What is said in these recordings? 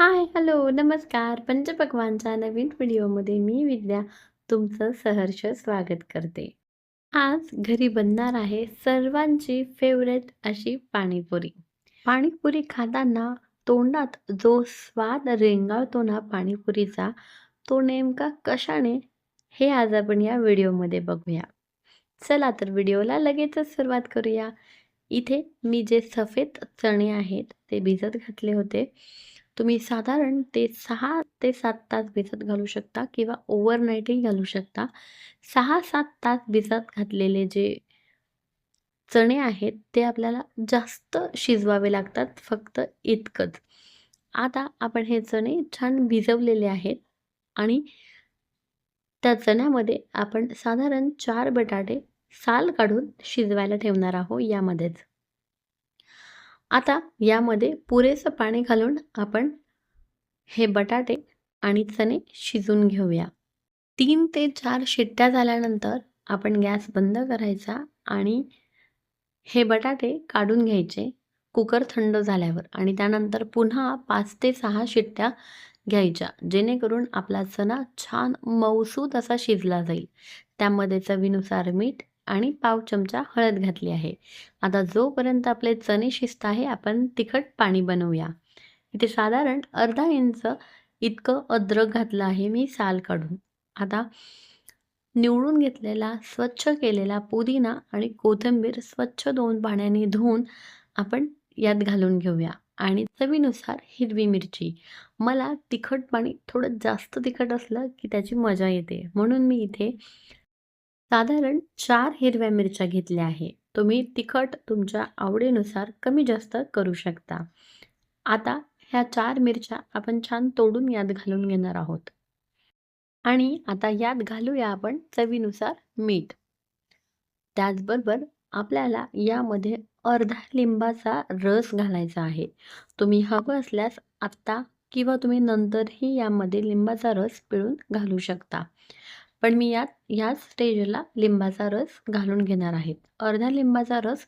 हाय, hello, नमस्कार. पंचपक्वानच्या नवीन व्हिडिओमध्ये मी विद्या तुमचं सहर्ष स्वागत करते. आज घरी बनणार आहे सर्वांची फेवरेट अशी पाणीपुरी. पाणीपुरी खाताना तोंडात जो स्वाद रेंगाळतो ना पाणीपुरीचा, तो नेमका कशाने? हे आज आपण या व्हिडिओमध्ये बघूया. चला तर व्हिडिओला लगेचच सुरुवात करूया. इथे मी जे सफेद चणे आहेत ते भिजत घातले होते. तुम्ही साधारण ते सहा ते सात तास भिजत घालू शकता किंवा ओव्हरनाईटही घालू शकता. 6-7 तास भिजत घातलेले जे चणे आहेत ते आपल्याला जास्त शिजवावे लागतात, फक्त इतकंच. आता आपण हे चणे छान भिजवलेले आहेत आणि त्या चण्यामध्ये आपण साधारण चार बटाटे साल काढून शिजवायला ठेवणार आहोत यामध्येच. आता यामध्ये पुरेसं पाणी घालून आपण हे बटाटे आणि चणे शिजून घेऊया. तीन ते चार शिट्ट्या झाल्यानंतर आपण गॅस बंद करायचा आणि हे बटाटे काढून घ्यायचे कुकर थंड झाल्यावर आणि त्यानंतर पुन्हा पाच ते सहा शिट्ट्या घ्यायच्या जेणेकरून आपला चणा छान मऊसूत असा शिजला जाईल. त्यामध्ये चवीनुसार मीठ आणि पाव चमचा हळद घातली आहे. आता जोपर्यंत आपले चणे शिजत आहे आपण तिखट पाणी बनवूया. इथे साधारण अर्धा इंच इतकं अद्रक घातलं आहे मी साल काढून. आता निवडून घेतलेला स्वच्छ केलेला पुदिना आणि कोथिंबीर स्वच्छ दोन पाण्याने धुवून आपण यात घालून घेऊया आणि चवीनुसार हिरवी मिरची. मला तिखट पाणी थोडं जास्त तिखट असलं की त्याची मजा येते. म्हणून मी इथे साधारण चार हिरव्या मिरच्या घेतल्या आहे. तुम्ही तिखट तुमच्या आवडीनुसार कमी जास्त करू शकता. आता ह्या चार मिरच्या आपण छान तोडून यात घालून घेणार आहोत. आणि आता यात घालूया आपण चवीनुसार मीठ. त्याचबरोबर आपल्याला यामध्ये अर्धा लिंबाचा रस घालायचा आहे. तुम्ही हवं असल्यास आत्ता किंवा तुम्ही नंतरही यामध्ये लिंबाचा रस पिळून घालू शकता. पण मी यात ह्याच स्टेजला लिंबाचा रस घालून घेणार आहेत अर्धा लिंबाचा रस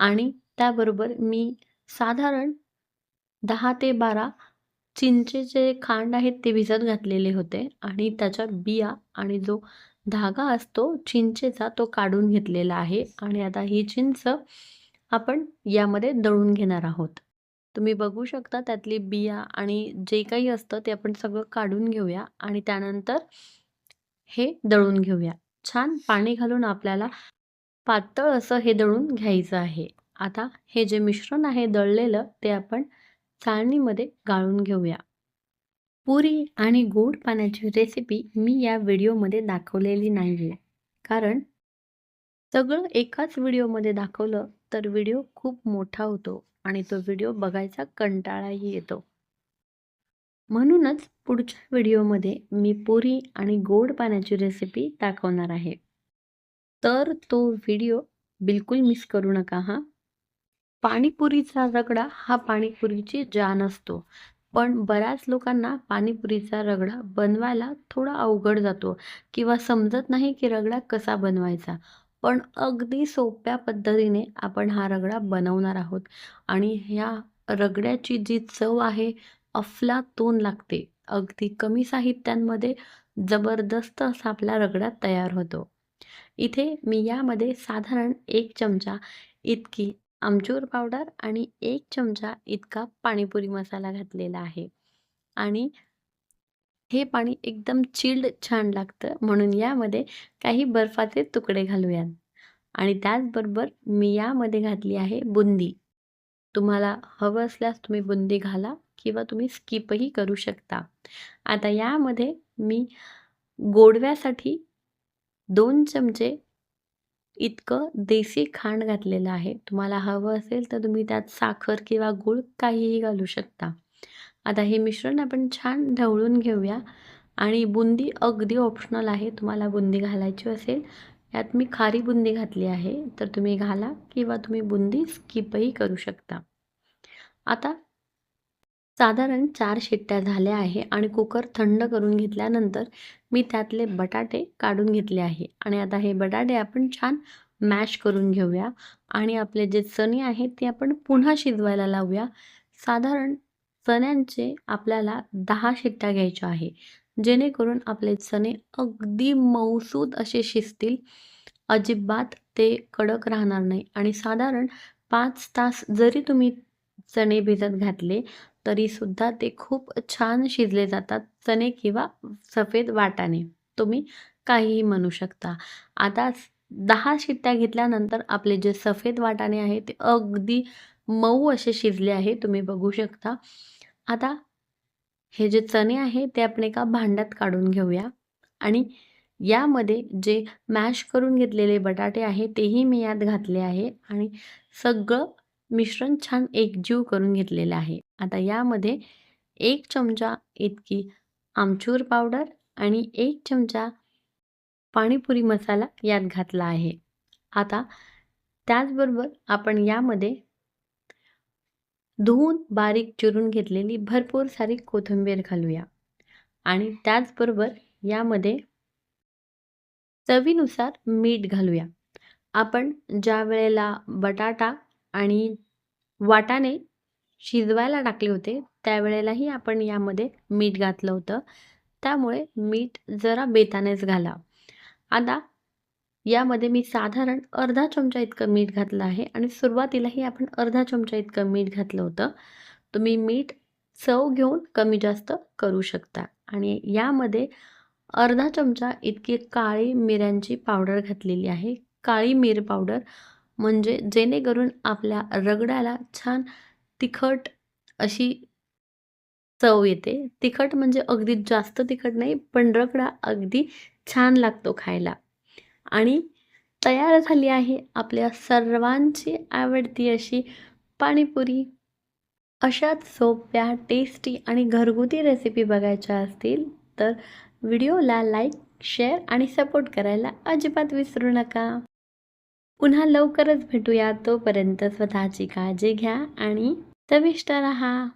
आणि त्याबरोबर मी साधारण दहा ते 12 चिंचेचे खांड आहेत ते भिजत घातलेले होते आणि त्याच्या बिया आणि जो धागा असतो चिंचेचा तो काढून घेतलेला आहे आणि आता ही चिंच आपण यामध्ये दळून घेणार आहोत. तुम्ही बघू शकता त्यातली बिया आणि जे काही असतं ते आपण सगळं काढून घेऊया आणि त्यानंतर हे दळून घेऊया. छान पाणी घालून आपल्याला पातळ असं हे दळून घ्यायचं आहे. आता हे जे मिश्रण आहे दळलेलं ते आपण चाळणीमध्ये गाळून घेऊया. पुरी आणि गोड पाण्याची रेसिपी मी या व्हिडिओमध्ये दाखवलेली नाहीये. कारण सगळं एकाच व्हिडिओमध्ये दाखवलं तर व्हिडिओ खूप मोठा होतो आणि तो व्हिडिओ बघायचा कंटाळाही येतो. म्हणूनच पुढच्या व्हिडिओमध्ये मी पुरी आणि गोड पाण्याची रेसिपी दाखवणार आहे. तर तो व्हिडिओ बिलकुल मिस करू नका हां. पाणीपुरीचा रगडा हा पाणीपुरीची जान असतो. पण बऱ्याच लोकांना पाणीपुरीचा रगडा बनवायला थोडा अवघड जातो किंवा समजत नाही की रगडा कसा बनवायचा. पण अगदी सोप्या पद्धतीने आपण हा रगडा बनवणार आहोत आणि ह्या रगड्याची जी चव आहे अफलातून लागते. अगदी कमी साहित्यांमध्ये जबरदस्त असा आपला रगडा तयार होतो. इथे मी यामध्ये साधारण एक चमचा इतकी आमचूर पावडर आणि एक चमचा इतका पाणीपुरी मसाला घातलेला आहे. आणि हे पाणी एकदम चिल्ड छान लागतं म्हणून यामध्ये काही बर्फाचे तुकडे घालूयात. आणि त्याचबरोबर मी यामध्ये घातली आहे बुंदी. तुम्हाला हवं असल्यास तुम्ही बुंदी घाला किंवा तुम्ही स्किपही करू शकता. आता यामध्ये मी गोडव्यासाठी दोन चमचे इतकं देसी खांड घातलेलं आहे. तुम्हाला हवं असेल तर तुम्ही त्यात साखर किंवा गूळ काहीही घालू शकता. आता हे मिश्रण आपण छान ढवळून घेऊया आणि बुंदी अगदी ऑप्शनल आहे. तुम्हाला बुंदी घालायची असेल, यात मी खारी बुंदी घातली आहे, तर तुम्ही घाला किंवा तुम्ही बुंदी स्किपही करू शकता. आता साधारण चार शिट्ट्या झाल्या आहे आणि कुकर थंड करून घेतल्यानंतर मी त्यातले बटाटे काढून घेतले आहे. आणि आता हे बटाटे आपण छान मॅश करून घेऊया. आणि आपले जे चणे आहेत ते आपण पुन्हा शिजवायला लावूया. साधारण चण्यांचे आपल्याला दहा शिट्ट्या घ्यायच्या आहे. जेणेकरून आपले चणे अगदी मऊसूद असे शिजतील. अजिबात ते कडक राहणार नाही. आणि साधारण पाच तास जरी तुम्ही चणे भिजत घातले तरीसुद्धा ते खूप छान शिजले जातात चणे किंवा सफेद वाटाणे. तुम्ही काहीही म्हणू शकता. आता दहा शिट्ट्या घेतल्यानंतर आपले जे सफेद वाटाणे आहे ते अगदी मऊ असे शिजले आहे तुम्ही बघू शकता. आता हे जे चणे आहे ते आपण एका भांड्यात काढून घेऊया. आणि यामध्ये जे मॅश करून घेतलेले बटाटे आहे तेही मी यात घातले आहे. आणि सगळं मिश्रण छान एकजीव करून घेतलेलं आहे. आता यामध्ये एक चमचा इतकी आमचूर पावडर आणि एक चमचा पाणीपुरी मसाला यात घातला आहे. आता त्याचबरोबर आपण यामध्ये धुवून बारीक चिरून घेतलेली भरपूर सारी कोथिंबीर घालूया. आणि त्याचबरोबर यामध्ये चवीनुसार मीठ घालूया. आपण ज्या वेळेला बटाटा आणि वाटाणे शिजवायला टाकले होते. त्यावेळेलाही आपण यामध्ये मीठ घातलं होतं. त्यामुळे मीठ जरा बेतानेच घाला. आता यामध्ये मी साधारण अर्धा चमचा इतकं मीठ घातलं आहे आणि सुरुवातीलाही आपण अर्धा चमचा इतकं मीठ घातलं होतं. तुम्ही मीठ चव घेऊन कमी जास्त करू शकता. आणि यामध्ये अर्धा चमचा इतकी काळी मिऱ्यांची पावडर घातलेली आहे. काळी मिर पावडर म्हणजे जेणेकरून आपल्या रगडाला छान तिखट अशी चव येते. तिखट म्हणजे अगदी जास्त तिखट नाही पण रगडा अगदी छान लागतो खायला. आणि तयार झाली आहे आपल्या सर्वांची आवडती अशी पाणीपुरी. अशाच सोप्या टेस्टी आणि घरगुती रेसिपी बघायच्या असतील तर व्हिडिओला लाईक शेअर आणि सपोर्ट करायला अजिबात विसरू नका. पुन्हा लवकरच भेटूया तोपर्यंत स्वतःची काळजी घ्या आणि चविष्ट रहा.